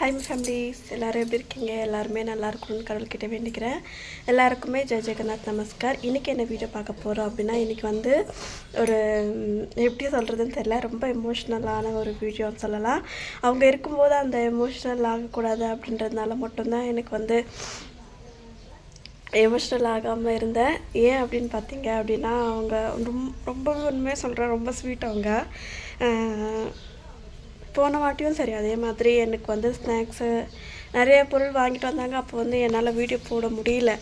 Hi families எல்லோரும் எப்படி இருக்கீங்க? எல்லாருமே நல்லா இருக்கணும்னு கடவுள்கிட்ட வேண்டிக்கிறேன். எல்லாருக்குமே ஜெய் ஜெகநாத் நமஸ்கார். இன்றைக்கி என்ன வீடியோ பார்க்க போகிறோம் அப்படின்னா இன்றைக்கி வந்து ஒரு எப்படி சொல்கிறதுன்னு தெரியல. ரொம்ப எமோஷ்னலான ஒரு வீடியோன்னு சொல்லலாம். அவங்க இருக்கும்போது அந்த எமோஷ்னல் ஆகக்கூடாது அப்படின்றதுனால மட்டும்தான் எனக்கு வந்து எமோஷ்னல் ஆகாமல் இருந்தேன். ஏன் அப்படின்னு பார்த்தீங்க அப்படின்னா அவங்க ரொம்ப ரொம்பவே உண்மையாக சொல்கிறேன் ரொம்ப ஸ்வீட் அவங்க. போன வாட்டியும் சரி அதே மாதிரி எனக்கு வந்து ஸ்நாக்ஸு நிறைய பொருள் வாங்கிட்டு வந்தாங்க. அப்போ வந்து என்னால் வீடியோ போட முடியல.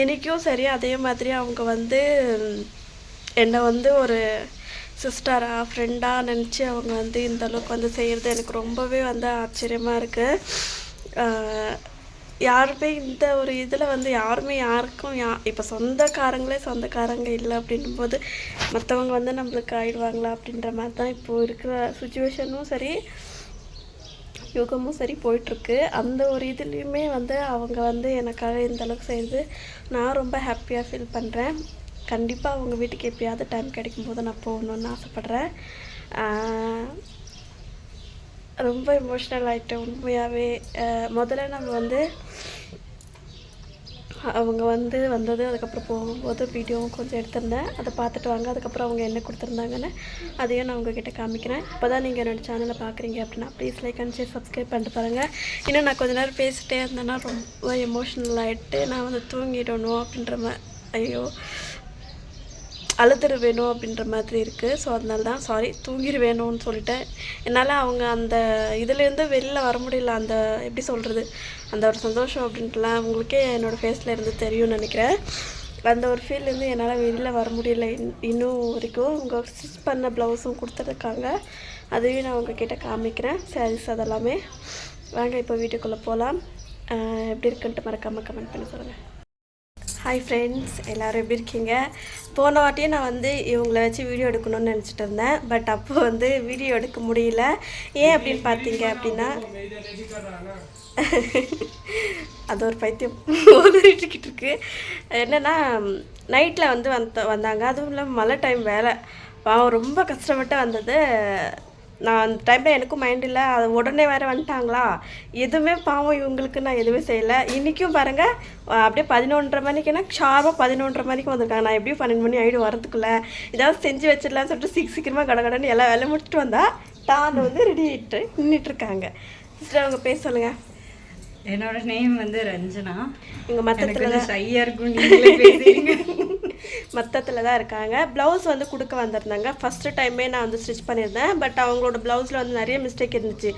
இன்றைக்கும் சரி அதே மாதிரி அவங்க வந்து என்னை வந்து ஒரு சிஸ்டராக ஃப்ரெண்டாக நினச்சி அவங்க வந்து இந்த அளவுக்கு வந்து செய்கிறது எனக்கு ரொம்பவே வந்து ஆச்சரியமாக இருக்குது யாருமே இந்த ஒரு இதில் வந்து யாருமே யாருக்கும் யா இப்போ சொந்தக்காரங்களே சொந்தக்காரங்க இல்லை அப்படின்னும் போது மற்றவங்க வந்து நம்மளுக்கு ஆயிடுவாங்களா அப்படின்ற மாதிரி தான் இப்போது இருக்கிற சுச்சுவேஷனும் சரி யுகமும் சரி போயிட்டுருக்கு. அந்த ஒரு இதுலேயுமே வந்து அவங்க வந்து எனக்காக இந்த அளவுக்கு நான் ரொம்ப ஹாப்பியாக ஃபீல் பண்ணுறேன் கண்டிப்பாக அவங்க வீட்டுக்கு எப்பயாவது டைம் கிடைக்கும் போது நான் போகணுன்னு ஆசைப்பட்றேன். ரொம்ப எமோஷ்னல் ஆகிட்டேன் உண்மையாகவே முதல்ல நம்ம வந்து அவங்க வந்து வந்தது அதுக்கப்புறம் போகும்போது வீடியோவும் கொஞ்சம் எடுத்திருந்தேன். அதை பார்த்துட்டு வாங்க அதுக்கப்புறம் அவங்க என்ன கொடுத்துருந்தாங்கன்னு அதையும் நான் உங்ககிட்ட காமிக்கிறேன். இப்போ தான் நீங்கள் என்னோடய சேனலை பார்க்குறீங்க அப்படின்னா please like and share subscribe பண்ணிட்டு பாருங்கள் இன்னும் நான் கொஞ்ச நேரம் பேசிட்டே இருந்தேன்னா ரொம்ப எமோஷ்னல் ஆகிட்டு நான் வந்து தூங்கிடணும் அப்படின்ற மாதிரி ஐயோ. அழுதுரு வேணும் அப்படின்ற மாதிரி இருக்குது ஸோ அதனால தான் சாரி தூங்கிடு வேணும்னு சொல்லிட்டேன். என்னால் அவங்க அந்த இதுலேருந்து வெளில வர முடியல. அந்த எப்படி சொல்கிறது அந்த ஒரு சந்தோஷம் அப்படின்ட்டுலாம் உங்களுக்கே என்னோடய ஃபேஸில் இருந்து தெரியும்னு நினைக்கிறேன். அந்த ஒரு ஃபீல்லேருந்து என்னால் வெளியில் வர முடியல. இன் இன்னும் வரைக்கும் அவங்க ஸ்டிச் பண்ண ப்ளவுஸும் கொடுத்துருக்காங்க. அதையும் நான் உங்ககிட்ட காமிக்கிறேன். சாரீஸ் அதெல்லாமே. வாங்க இப்போ வீட்டுக்குள்ளே போகலாம் எப்படி இருக்குன்ட்டு மறக்காமல் கமெண்ட் பண்ணி சொல்லுங்கள் ஹாய் ஃப்ரெண்ட்ஸ் எல்லோரும் எப்படி இருக்கீங்க? போன வாட்டியும் நான் வந்து இவங்கள வச்சு வீடியோ எடுக்கணும்னு நினச்சிட்டு இருந்தேன். பட் அப்போ வந்து வீடியோ எடுக்க முடியல. ஏன் அப்படின்னு பார்த்தீங்க அப்படின்னா அது ஒரு பைத்தியம் ஓதிட்டுக்கிட்டு இருக்கு. என்னென்னா நைட்டில் வந்து வந்த வந்தாங்க. அதுவும் இல்லாமல் மழை டைம் வேலை பாவம் ரொம்ப கஷ்டப்பட்டு வந்தது. நான் அந்த டைமில் எனக்கும் மைண்ட் இல்லை. அது உடனே வேறு வந்துட்டாங்களா? எதுவுமே பாவம் இவங்களுக்கு நான் எதுவுமே செய்யலை. இன்றைக்கும் பாருங்கள் அப்படியே பதினொன்றரை மணிக்குன்னா ஷார்ப்பாக பதினொன்றரை மணிக்கு வந்திருக்காங்க. நான் எப்படியும் பன்னெண்டு மணி ஆகிடும் வரதுக்குள்ளே ஏதாவது செஞ்சு வச்சிடலாம்னு சொல்லிட்டு சீக்கிரம் சீக்கிரமாக கட கடன்னு எல்லா வேலையும் முடிச்சுட்டு வந்தா தான் வந்து ரெடி ஆகிட்டு நின்றுட்டுருக்காங்க சிஸ்டர் அவங்க பேர் சொல்லுங்கள் என்னோட நேம் வந்து ரஞ்சனா. இங்கே கொஞ்சம் ஷையா இருக்கும் நீங்களே பேசுறீங்க. மற்றத்தில் தான் இருக்காங்க. ப்ளவுஸ் வந்து கொடுக்க வந்திருந்தாங்க. ஃபஸ்ட்டு டைமே நான் வந்து ஸ்டிச் பண்ணியிருந்தேன். பட் அவங்களோட ப்ளவுஸில் வந்து நிறைய மிஸ்டேக் இருந்துச்சு.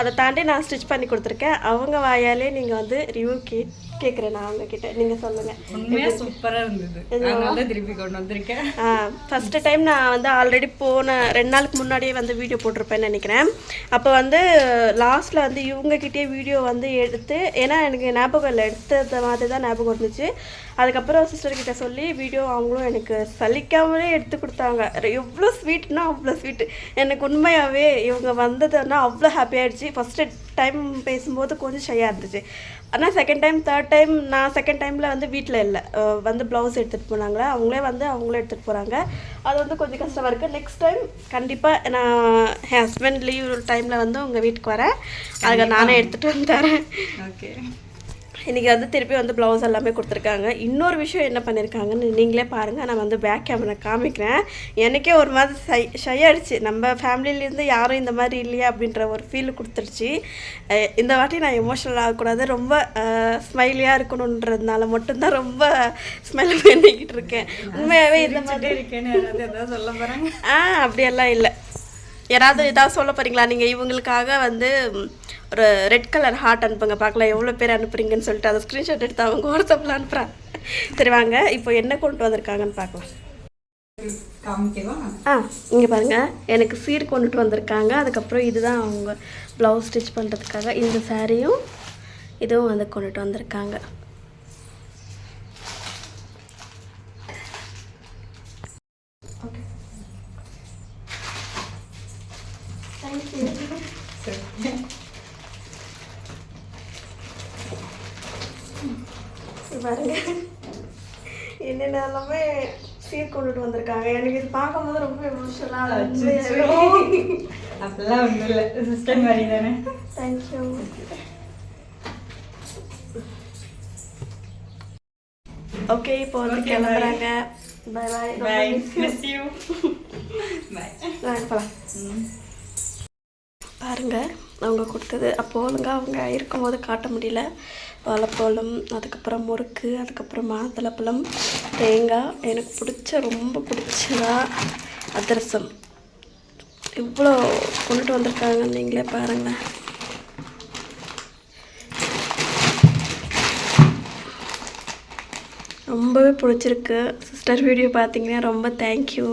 அதை தாண்டி நான் ஸ்டிச் பண்ணி கொடுத்துருக்கேன். அவங்க வாயாலே நீங்கள் வந்து ரிவ்யூ கே கேட்குறேன் நான் அவங்கக்கிட்ட நீங்கள் சொல்லுங்கள் உண்மையா சூப்பரா இருந்தது. திருப்பி கொண்டு வந்திருக்கேன். ஃபஸ்ட்டு டைம் நான் வந்து ஆல்ரெடி போன ரெண்டு நாளுக்கு முன்னாடியே வந்து வீடியோ போட்டிருப்பேன்னு நினைக்கிறேன். அப்போ வந்து லாஸ்ட்டில் வந்து இவங்ககிட்டயே வீடியோ வந்து எடுத்து ஏன்னா எனக்கு ஞாபகம் இல்லை. எடுத்தது மாதிரி தான் ஞாபகம் இருந்துச்சு. அதுக்கப்புறம் சிஸ்டர் கிட்ட சொல்லி வீடியோ அவங்களும் எனக்கு சலிக்காமலே எடுத்து கொடுத்தாங்க. எவ்வளோ ஸ்வீட்னா அவ்வளோ ஸ்வீட் எனக்கு உண்மையாகவே இவங்க வந்ததுன்னா அவ்வளோ ஹாப்பி ஆயிடுச்சு. ஃபஸ்ட்டு டைம் பேசும்போது கொஞ்சம் ஷையாக இருந்துச்சு. ஆனால் செகண்ட் டைம் தேர்ட் டைம் நான் செகண்ட் டைமில் வந்து வீட்டில் இல்லை. வந்து ப்ளவுஸ் எடுத்துகிட்டு போனாங்களே? அவங்களே வந்து அவங்களே எடுத்துகிட்டு போகிறாங்க அது வந்து கொஞ்சம் கஷ்டமாக இருக்குது நெக்ஸ்ட் டைம் கண்டிப்பாக நான் என் ஹஸ்பண்ட் லீவ் டைமில் வந்து உங்கள் வீட்டுக்கு வரேன். அதுக்கு நானே எடுத்துகிட்டு வந்து தரேன். ஓகே இன்றைக்கி வந்து திருப்பி வந்து ப்ளவுஸ் எல்லாமே கொடுத்துருக்காங்க. இன்னொரு விஷயம் என்ன பண்ணியிருக்காங்கன்னு நீங்களே பாருங்கள் நான் வந்து பேக் கேமரா காமிக்கிறேன். எனக்கே ஒரு மாதிரி ஷை ஷை ஆயிடுச்சு நம்ம ஃபேமிலியிலேருந்து யாரும் இந்த மாதிரி இல்லையா அப்படின்ற ஒரு ஃபீல் கொடுத்துருச்சு. இந்த வாட்டி நான் எமோஷனல் ஆகக்கூடாது ரொம்ப ஸ்மைலியாக இருக்கணுன்றதுனால மட்டும்தான் ரொம்ப ஸ்மைல் பண்ணிக்கிட்டு இருக்கேன். உண்மையாகவே இந்த மாதிரி இருக்கேன்னு சொல்ல போறாங்க? ஆ அப்படியெல்லாம் இல்லை. யாராவது ஏதாவது சொல்ல போகிறீங்களா நீங்கள் இவங்களுக்காக வந்து ஒரு ரெட் கலர் ஹார்ட் அனுப்புங்க. பார்க்கலாம் எவ்வளோ பேர் அனுப்புறீங்கன்னு சொல்லிட்டு அதை ஸ்க்ரீன்ஷாட் எடுத்து அவங்க வாட்ஸ்அப்பில் அனுப்புகிறாங்க சரி வாங்க. இப்போ என்ன கொண்டு வந்திருக்காங்கன்னு பார்க்கலாம். ஆ இங்கே பாருங்கள் எனக்கு சீர் கொண்டுட்டு வந்திருக்காங்க. அதுக்கப்புறம் இதுதான் அவங்க ப்ளவுஸ் ஸ்டிச் பண்ணுறதுக்காக இந்த சாரியும் இதுவும் வந்து கொண்டுட்டு வந்திருக்காங்க. பாருங்க. என்னென்ன எல்லாமே சீர் கொண்டுட்டு வந்திருக்காங்க. எனக்கு இது பார்க்கும்போது ரொம்ப எமோஷனலாக அப்படிலாம் ஒன்றும் இல்லை. சிஸ்டர் மாதிரி தானே. தேங்க்யூ ஓகே இப்போ வந்து கிளம்புறாங்க. பாய் பாய் பாய் மிஸ் யூ பாய் போகலாம் பாருங்கள் அவங்க கொடுத்தது. அப்போ ஒழுங்கா அவங்க இருக்கும்போது காட்ட முடியல. வாழைப்பழம் அதுக்கப்புறம் முறுக்கு அதுக்கப்புறம் மாதுளப்பழம் தேங்காய். எனக்கு பிடிச்ச ரொம்ப பிடிச்சதா அதிரசம். இவ்வளோ கொண்டுட்டு வந்திருக்காங்க நீங்களே பாருங்களேன். ரொம்பவே பிடிச்சிருக்கு. சிஸ்டர் வீடியோ பார்த்தீங்கன்னா ரொம்ப தேங்க்யூ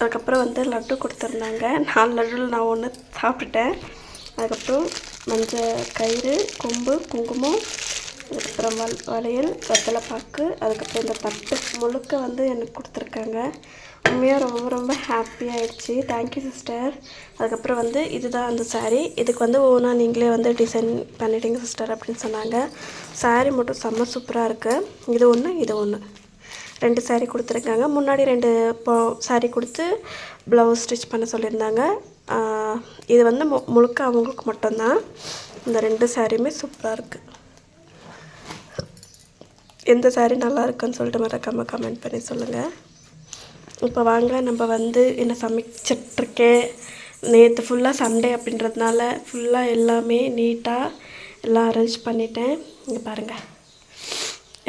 அதுக்கப்புறம் வந்து லட்டு கொடுத்துருந்தாங்க. நாலு லட்டுவில் நான் ஒன்று சாப்பிட்டுட்டேன். அதுக்கப்புறம் மஞ்சள் கயிறு கொம்பு குங்குமம் அதுக்கப்புறம் வல் வளையல் வெத்தலை பாக்கு அதுக்கப்புறம் இந்த தட்டு முழுக்க வந்து எனக்கு கொடுத்துருக்காங்க. உண்மையாக ரொம்ப ரொம்ப ஹாப்பியாகிடுச்சு தேங்க்யூ சிஸ்டர் அதுக்கப்புறம் வந்து இதுதான் அந்த சாரீ இதுக்கு வந்து ஓனாக நீங்களே வந்து டிசைன் பண்ணிட்டீங்க சிஸ்டர் அப்படின்னு சொன்னாங்க. சாரீ மட்டும் செம்ம சூப்பராக இருக்குது இது ஒன்று இது ஒன்று ரெண்டு சாரீ கொடுத்துருக்காங்க. முன்னாடி ரெண்டு போ saree கொடுத்து ப்ளவுஸ் ஸ்டிச் பண்ண சொல்லியிருந்தாங்க. இது வந்து மு முழுக்க அவங்களுக்கு மட்டும்தான். இந்த ரெண்டு சாரியுமே சூப்பராக இருக்குது எந்த saree நல்லா இருக்குன்னு சொல்லிட்டு மறக்காம கமெண்ட் பண்ணி சொல்லுங்கள் இப்போ வாங்க நம்ம வந்து என்ன சமைச்சிட்ருக்கேன் நேற்று ஃபுல்லாக சண்டே அப்படின்றதுனால ஃபுல்லாக எல்லாமே நீட்டாக எல்லாம் அரேஞ்ச் பண்ணிட்டேன். இங்கே பாருங்கள்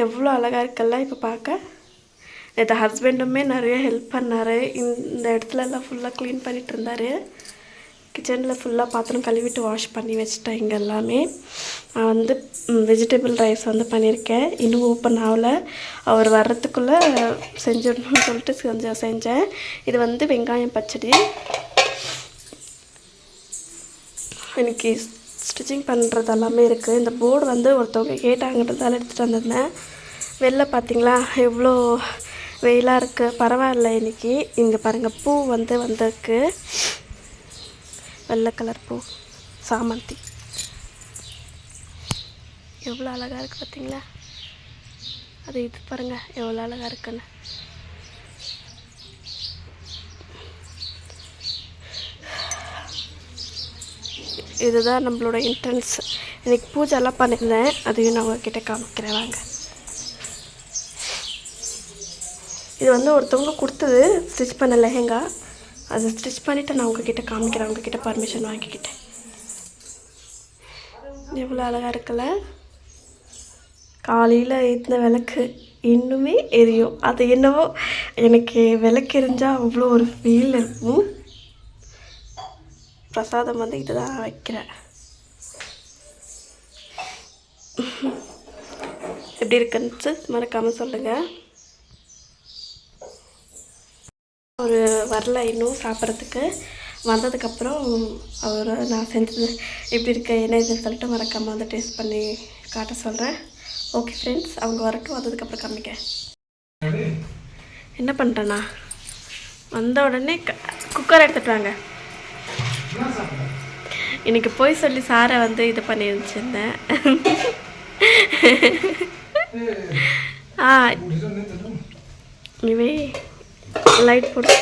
எவ்வளோ அழகாக இருக்கெல்லாம் இப்போ பார்க்க? நேற்று ஹஸ்பண்டுமே நிறைய ஹெல்ப் பண்ணார். இந்த இடத்துல எல்லாம் ஃபுல்லாக க்ளீன் பண்ணிட்டு இருந்தார். கிச்சனில் ஃபுல்லாக பாத்திரம் கழுவிட்டு வாஷ் பண்ணி வச்சுட்டேன் இங்கே எல்லாமே. நான் வந்து வெஜிடபிள் ரைஸ் வந்து பண்ணியிருக்கேன். இன்னும் ஓப்பன் ஆகலை. அவர் வர்றதுக்குள்ளே செஞ்சிடணும்னு சொல்லிட்டு கொஞ்சம் செஞ்சேன். இது வந்து வெங்காயம் பச்சடி. எனக்கு ஸ்டிச்சிங் பண்ணுறது எல்லாமே இருக்குது இந்த போர்டு வந்து ஒருத்தவங்க கேட்டாங்கன்றதால எடுத்துகிட்டு வந்திருந்தேன். வெளில பார்த்தீங்களா எவ்வளோ வெயிலாக இருக்குது பரவாயில்ல இன்னைக்கு. இங்கே பாருங்கள் பூ வந்து வந்திருக்கு. வெள்ளை கலர் பூ. சாமந்தி. எவ்வளோ அழகாக இருக்குது பார்த்தீங்களா அது இது பாருங்கள் எவ்வளோ அழகாக இருக்குன்னு. இதுதான் நம்மளோட என்ட்ரன்ஸ் இன்றைக்கி பூஜைலாம் பண்ணியிருந்தேன். அதையும் நான் உங்ககிட்ட காமிக்கிறேன். வாங்க. இது வந்து ஒருத்தவங்க கொடுத்தது ஸ்டிச் பண்ண லெஹெங்கா. அதை ஸ்டிச் பண்ணிவிட்டு நான் உங்ககிட்ட காமிக்கிறேன். உங்ககிட்ட பர்மிஷன் வாங்கிக்கிட்டேன். எவ்வளோ அழகாக இருக்குல்ல? காலையில் ஏற்றின விளக்கு இன்னுமே எரியும். அது என்னவோ எனக்கு விளக்கு எரிஞ்சால் அவ்வளோ ஒரு ஃபீல் இருக்கும். பிரசாதம் வந்து இதுதான் வைக்கிறேன். எப்படி இருக்குன்னு மறக்காமல் சொல்லுங்கள் அவர் வரல இன்னும் சாப்பிட்றதுக்கு. வந்ததுக்கப்புறம் அவர் நான் செஞ்சது எப்படி இருக்கு என்ன இதுன்னு சொல்லிட்டு மறக்காமல் வந்து டேஸ்ட் பண்ணி காட்ட சொல்கிறேன் ஓகே ஃப்ரெண்ட்ஸ் அவங்க வரட்டும் வந்ததுக்கப்புறம் காமிக்க என்ன பண்ணுறேண்ணா வந்த உடனே க குக்கர் எடுத்துட்டு வாங்க. இன்னைக்கு போய் சொல்லி சாரை வந்து இது பண்ணி வச்சுருந்தேன் ஆ இவே லைட் போடு.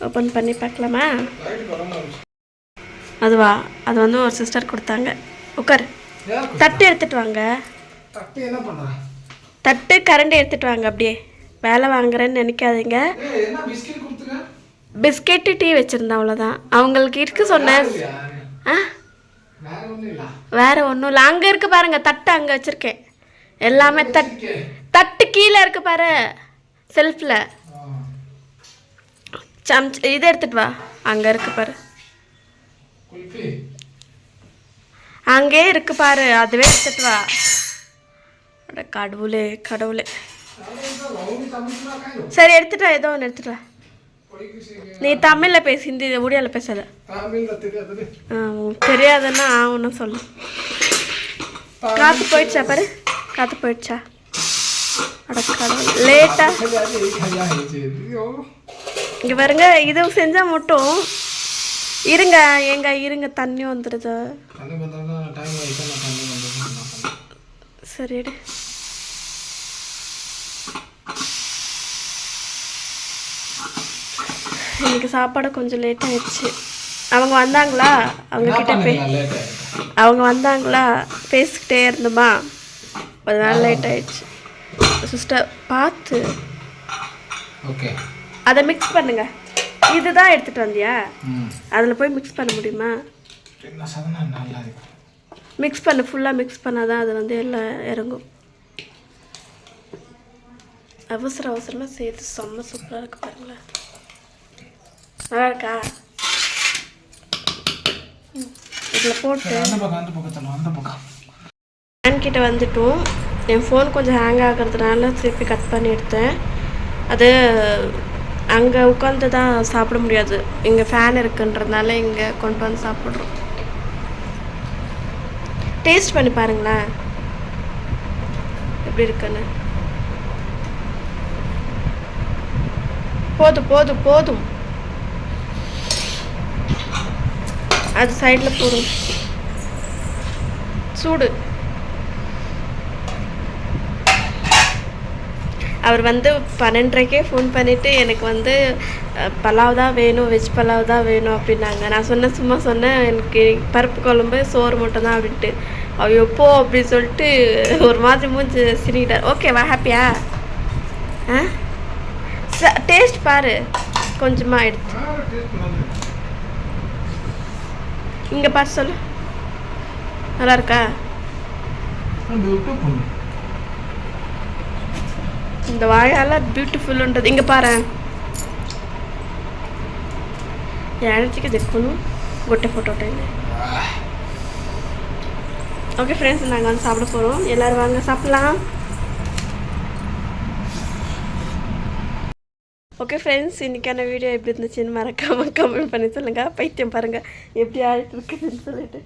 ஓப்பன் பண்ணி பார்க்கலாமா? அதுவா அது வந்து ஒரு சிஸ்டர் கொடுத்தாங்க. உட்கார் தட்டு எடுத்துட்டு வாங்க. தட்டு கரண்ட் எடுத்துட்டு வாங்க அப்படியே. வேலை வாங்குறேன்னு நினைக்காதீங்க. பிஸ்கெட்டு டீ வச்சுருந்தேன் அவ்வளோதான் அவங்களுக்கு இருக்கு சொன்னேன் ஆ? வேற ஒன்றும் இல்லை. அங்கே இருக்கு பாருங்க தட்டு அங்கே வச்சுருக்கேன். எல்லாமே தட் தட்டு கீழே இருக்கு பாரு. செல்ஃபில் சம் இதை எடுத்துட்டு வா அங்கே இருக்கு பாரு அங்கே இருக்கு பாரு அதுவே எடுத்துட்டு வா அட கடவுளே கடவுளே சரி எடுத்துட்டு வா ஏதோ ஒன்று எடுத்துட்டு வா நீ தமிழில் பேசு ஹிந்தி ஒடியாவில் பேசாத தெரியாதுன்னா ஒன்றும் சொல்லு காற்று போயிடுச்சா பாரு காற்று போயிடுச்சா அட கடவுள் லேட்டாக இங்கே பாருங்க இது செஞ்சால் மட்டும். இருங்க எங்க இருங்க தண்ணி வந்துடுது சரி எடு. இன்னைக்கு சாப்பாடு கொஞ்சம் லேட் ஆயிடுச்சு. அவங்க வந்தாங்களா? அவங்க கிட்ட பே அவங்க வந்தாங்களா? பேசிக்கிட்டே இருந்தோமா? அதனால லேட் ஆயிடுச்சு. சிஸ்டர் பார்த்து. ஓகே அதை மிக்ஸ் பண்ணுங்க. இதுதான் எடுத்துகிட்டு வந்தியா? அதில் போய் மிக்ஸ் பண்ண முடியுமா? மிக்ஸ் பண்ணு ஃபுல்லாக மிக்ஸ் பண்ணால் தான் அது வந்து எல்லாம் இறங்கும். அவசர அவசரமாக சேர்த்து செம்ம சூப்பராக இருக்கு பாருங்களேன். நல்லா இருக்கா? இதில் போட்டு அந்த பக்கம் அந்த பக்கத்தில் அந்த பக்கம். ஃபேன் கிட்ட வந்துட்டும். என் ஃபோன் கொஞ்சம் ஹேங் ஆகிறதுனால திருப்பி கட் பண்ணி எடுத்தேன். அது அங்கே உட்காந்து தான் சாப்பிட முடியாது. இங்கே ஃபேன் இருக்குன்றதுனால இங்கே கொண்டு வந்து சாப்பிட்றோம். டேஸ்ட் பண்ணி பாருங்களேன். எப்படி இருக்குன்னு. போதும் போதும் போதும். அது சைடில் போதும். சூடு. அவர் வந்து பன்னெண்டரைக்கே ஃபோன் பண்ணிவிட்டு எனக்கு வந்து பலாவ் தான் வேணும் வெஜ் பலாவ் தான் வேணும் அப்படின்னாங்க. நான் சொன்னேன் சும்மா சொன்னேன் எனக்கு பருப்பு குழம்பு சோறு மட்டும் தான் அப்படின்ட்டு. ஐயோ போ அப்படின்னு சொல்லிட்டு ஒரு மாதிரி மூஞ்சி சிரிக்கிட்டார். ஓகேவா ஹாப்பியா ஆ? டேஸ்ட் பாரு. கொஞ்சமாக எடுத்து. இங்கே பார்த்து சொல்லு. நல்லா இருக்கா? இந்த வாயால் பியூட்டிஃபுல்ன்றது இங்கே பாரு. எனர்ஜிக்கு தெக்கணும் கொட்டை ஃபோட்டோ டைம் ஓகே ஃப்ரெண்ட்ஸ் நாங்கள் வந்து சாப்பிட போகிறோம் எல்லோரும் வாங்க சாப்பிட்லாம். ஓகே ஃப்ரெண்ட்ஸ் இன்றைக்கான வீடியோ எப்படி இருந்துச்சுன்னு மறக்காமல் கமெண்ட் பண்ணி சொல்லுங்கள் பைத்தியம் பாருங்கள் எப்படி ஆடிட்டு இருக்குதுன்னு சொல்லிட்டு.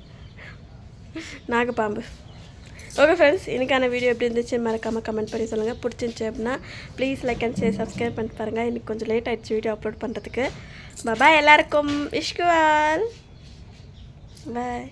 நாகப்பாம்பு. ஓகே ஃப்ரெண்ட்ஸ் இன்றைக்கான வீடியோ எப்படி இருந்துச்சு மறக்காமல் கமெண்ட் பண்ணி சொல்லுங்கள் பிடிச்சிருந்துச்சு அப்படின்னா please like and share subscribe பண்ணிட்டு பாருங்கள் இன்றைக்கி கொஞ்சம் லேட் ஆகிடுச்சு வீடியோ அப்லோட் பண்ணுறதுக்கு பாய் எல்லாருக்கும். இஷ்குவால் பாய்